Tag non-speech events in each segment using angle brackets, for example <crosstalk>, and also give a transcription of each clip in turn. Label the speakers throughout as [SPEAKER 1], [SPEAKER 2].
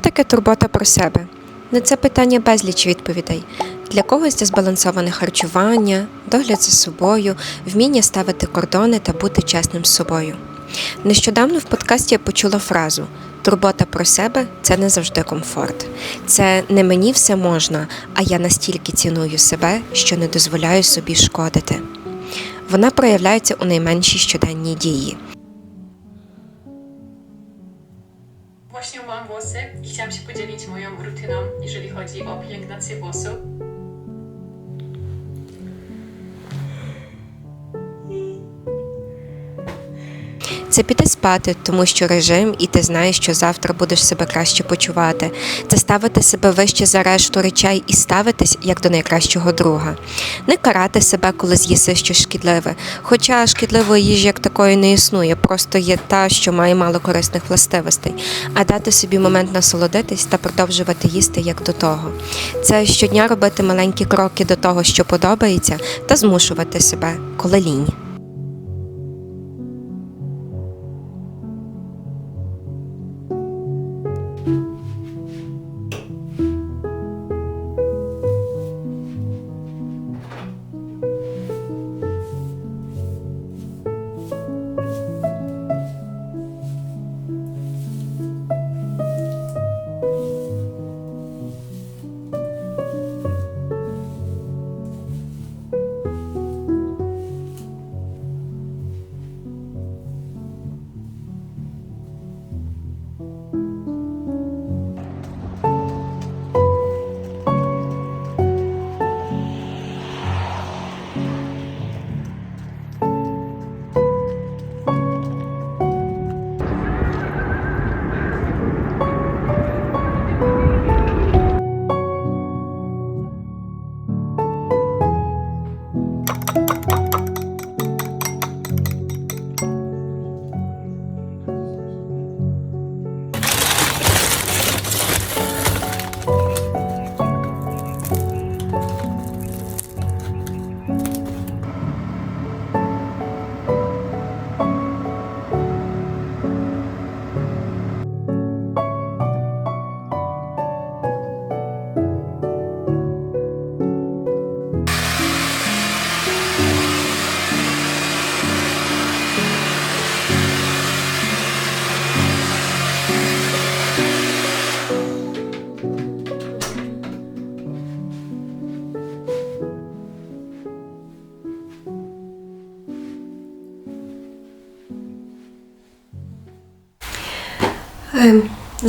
[SPEAKER 1] Таке турбота про себе? На це питання безліч відповідей. Для когось це збалансоване харчування, догляд за собою, вміння ставити кордони та бути чесним з собою. Нещодавно в подкасті я почула фразу Турбота про себе це не завжди комфорт. Це не мені все можна, а я настільки ціную себе, що не дозволяю собі шкодити. Вона проявляється у найменшій щоденній дії.
[SPEAKER 2] Właśnie umyłam włosy chciałam się podzielić moją rutyną, jeżeli chodzi o pielęgnację włosów.
[SPEAKER 1] Це піти спати, тому що режим, і ти знаєш, що завтра будеш себе краще почувати. Це ставити себе вище за решту речей і ставитись як до найкращого друга. Не карати себе, коли з'їси щось шкідливе. Хоча шкідливої їжі як такої не існує, просто є та, що має мало корисних властивостей, а дати собі момент насолодитись та продовжувати їсти як до того. Це щодня робити маленькі кроки до того, що подобається, та змушувати себе, коли лінь.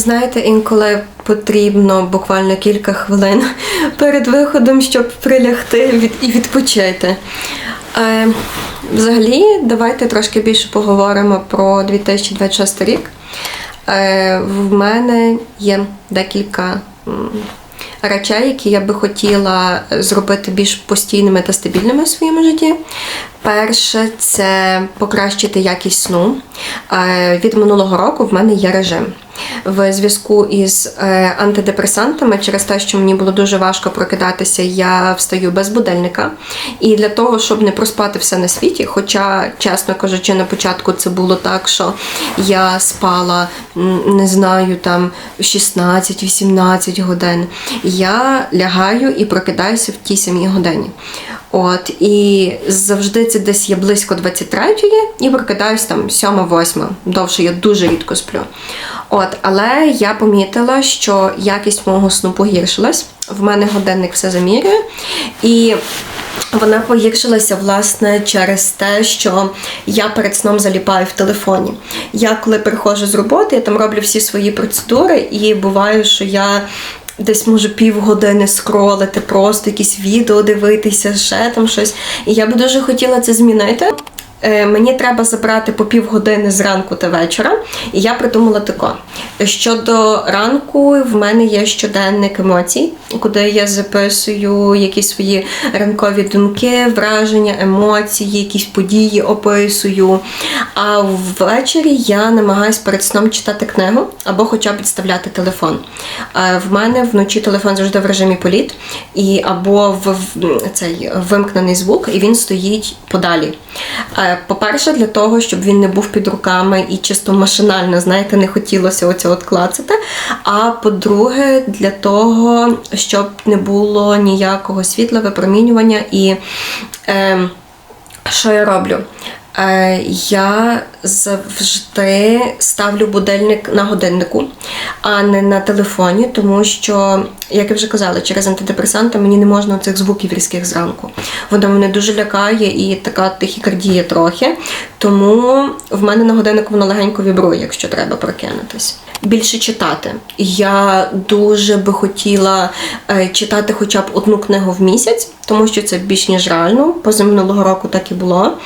[SPEAKER 1] Знаєте, інколи потрібно буквально кілька хвилин <laughs> перед виходом, щоб прилягти і відпочити. Е, Взагалі, давайте трошки більше поговоримо про 2026 рік. Е, В мене є декілька речей, які я би хотіла зробити більш постійними та стабільними в своєму житті. Перше це покращити якість сну. Е, Від минулого року в мене є режим. В зв'язку із е, антидепресантами, через те, що мені було дуже важко прокидатися, я встаю без будильника. І для того, щоб не проспати все на світі, хоча, чесно кажучи, на початку це було так, що я спала, не знаю, там 16-18 годин, я лягаю і прокидаюся в тій самій годині. От, і завжди це десь є близько 23-ї і прокидаюсь там 7-8. Довше я дуже рідко сплю. От, але я помітила, що якість мого сну погіршилась. В мене годинник все замірює. І вона погіршилася власне через те, що я перед сном заліпаю в телефоні. Я коли приходжу з роботи, я там роблю всі свої процедури, і буває, що я десь може півгодини скролити, просто якісь відео дивитися, ще там щось. І я би дуже хотіла це змінити. Е, Мені треба забрати по півгодини зранку та вечора, і я придумала тако. Щодо ранку, в мене є щоденник емоцій, куди я записую якісь свої ранкові думки, враження, емоції, якісь події описую. А ввечері я намагаюся перед сном читати книгу або хоча б підставляти телефон. Е, В мене вночі телефон завжди в режимі політ, і або в в- цей вимкнений звук, і він стоїть подалі. По-перше, для того, щоб він не був під руками і чисто машинально, знаєте, не хотілося оце от клацати. А по-друге, для того, щоб не було ніякого світла, випромінювання і. Е, що я роблю? Е, я завжди ставлю будильник на годиннику, а не на телефоні, тому що, як я вже казала, через антидепресанти мені не можна цих звуків різких зранку. Воно мене дуже лякає і така тахікардія трохи. Тому в мене на годиннику воно легенько вібрує, якщо треба прокинутись. Більше читати. Я дуже би хотіла е, читати хоча б одну книгу в місяць, тому що це більш ніж реально. Позаминулого року так і було.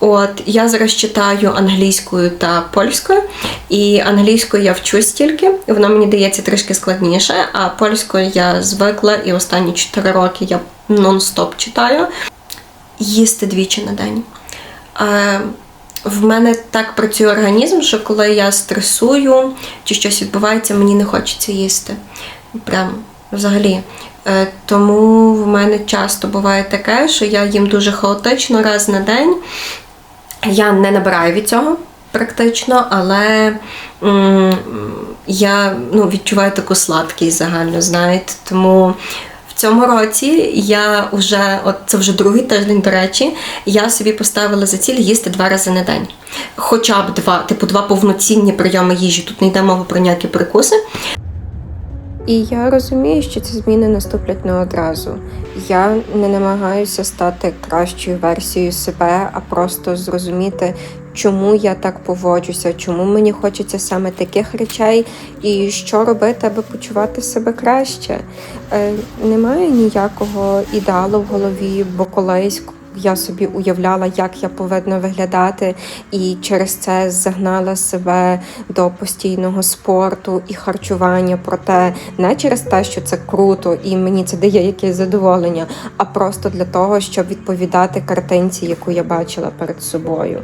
[SPEAKER 1] От я зараз читаю англійською та польською, і англійською я вчусь тільки, і воно мені дається трішки складніше. А польською я звикла, і останні 4 роки я нон-стоп читаю. Їсти двічі на день. В мене так працює організм, що коли я стресую чи щось відбувається, мені не хочеться їсти. Прям взагалі. Е, Тому в мене часто буває таке, що я їм дуже хаотично раз на день. Я не набираю від цього практично, але м, я ну, відчуваю таку сладкість загально, знаєте. Тому в цьому році я вже, от це вже другий тиждень, до речі, я собі поставила за ціль їсти два рази на день. Хоча б два, типу, два повноцінні прийоми їжі. Тут не йде мова про ніякі перекуси. І я розумію, що ці зміни наступлять не одразу. Я не намагаюся стати кращою версією себе, а просто зрозуміти, чому я так поводжуся, чому мені хочеться саме таких речей, і що робити, аби почувати себе краще. Е, немає ніякого ідеалу в голові, бо колись. Я собі уявляла, як я повинна виглядати, і через це загнала себе до постійного спорту і харчування. Проте не через те, що це круто і мені це дає якесь задоволення, а просто для того, щоб відповідати картинці, яку я бачила перед собою.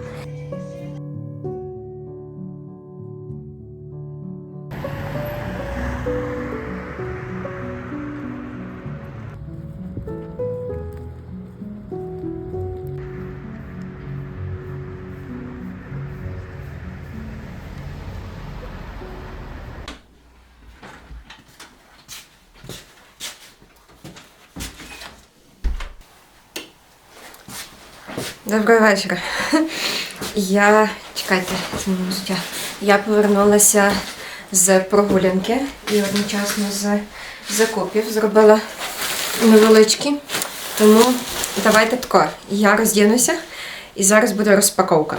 [SPEAKER 1] Доброго вечора. Я чекайте, життя. Я повернулася з прогулянки і одночасно з закупів зробила невеличкі. Тому давайте тако. Я роздінуся і зараз буде розпаковка.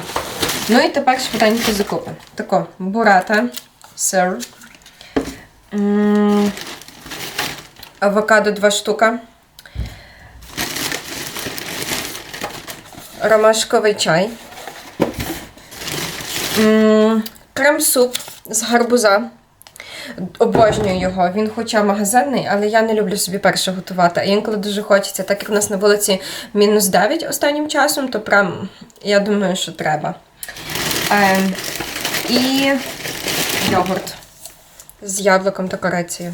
[SPEAKER 1] Ну і тепер швиденькі закупи. Тако, бурата, сир, авокадо 2 штука. Ромашковий чай, крем-суп з гарбуза. Обожнюю його. Він хоча магазинний, але я не люблю собі перше готувати. А інколи дуже хочеться, так як в нас на вулиці мінус 9 останнім часом, то прям я думаю, що треба. Е, і йогурт з яблуком та корицею.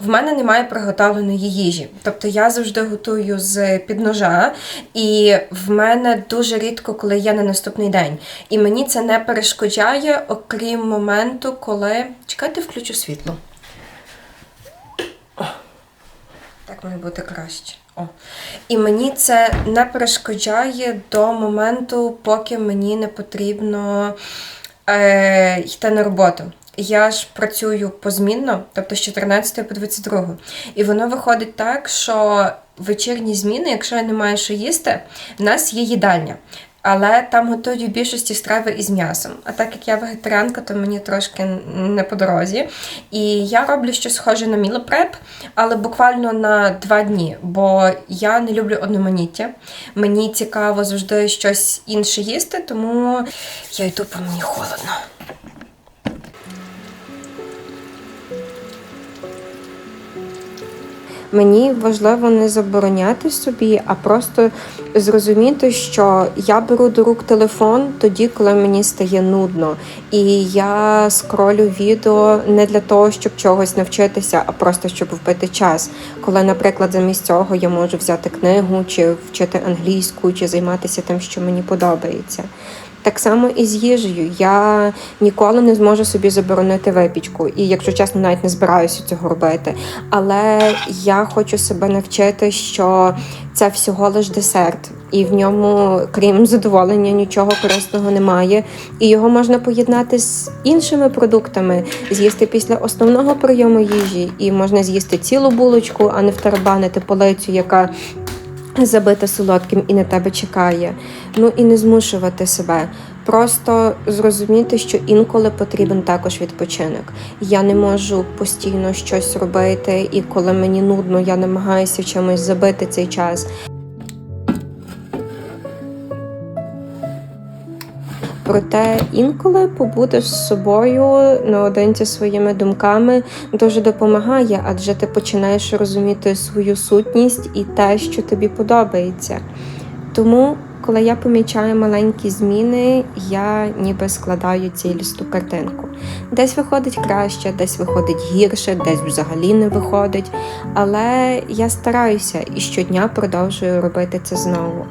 [SPEAKER 1] В мене немає приготовленої їжі. Тобто я завжди готую з під ножа, і в мене дуже рідко, коли є на наступний день. І мені це не перешкоджає, окрім моменту, коли. Чекайте, включу світло. Так має бути краще. О. І мені це не перешкоджає до моменту, поки мені не потрібно е, йти на роботу. Я ж працюю позмінно, тобто з 14 по 22. І воно виходить так, що вечірні зміни, якщо я не маю що їсти, в нас є їдальня. Але там готують в більшості страви із м'ясом. А так як я вегетаріанка, то мені трошки не по дорозі. І я роблю щось схоже на мілопреп, але буквально на два дні, бо я не люблю одноманіття. Мені цікаво завжди щось інше їсти, тому я йду, бо мені холодно. Мені важливо не забороняти собі, а просто зрозуміти, що я беру до рук телефон тоді, коли мені стає нудно. І я скролю відео не для того, щоб чогось навчитися, а просто щоб вбити час. Коли, наприклад, замість цього я можу взяти книгу, чи вчити англійську, чи займатися тим, що мені подобається. Так само і з їжею. Я ніколи не зможу собі заборонити випічку, і якщо чесно, навіть не збираюся цього робити. Але я хочу себе навчити, що це всього лиш десерт, і в ньому, крім задоволення, нічого корисного немає. І його можна поєднати з іншими продуктами, з'їсти після основного прийому їжі, і можна з'їсти цілу булочку, а не втарабанити полицю, яка забита солодким і на тебе чекає. Ну і не змушувати себе. Просто зрозуміти, що інколи потрібен також відпочинок. Я не можу постійно щось робити, і коли мені нудно, я намагаюся чимось забити цей час. Проте інколи побути з собою наодинці своїми думками дуже допомагає, адже ти починаєш розуміти свою сутність і те, що тобі подобається. Тому, коли я помічаю маленькі зміни, я ніби складаю цілісну картинку. Десь виходить краще, десь виходить гірше, десь взагалі не виходить. Але я стараюся і щодня продовжую робити це знову.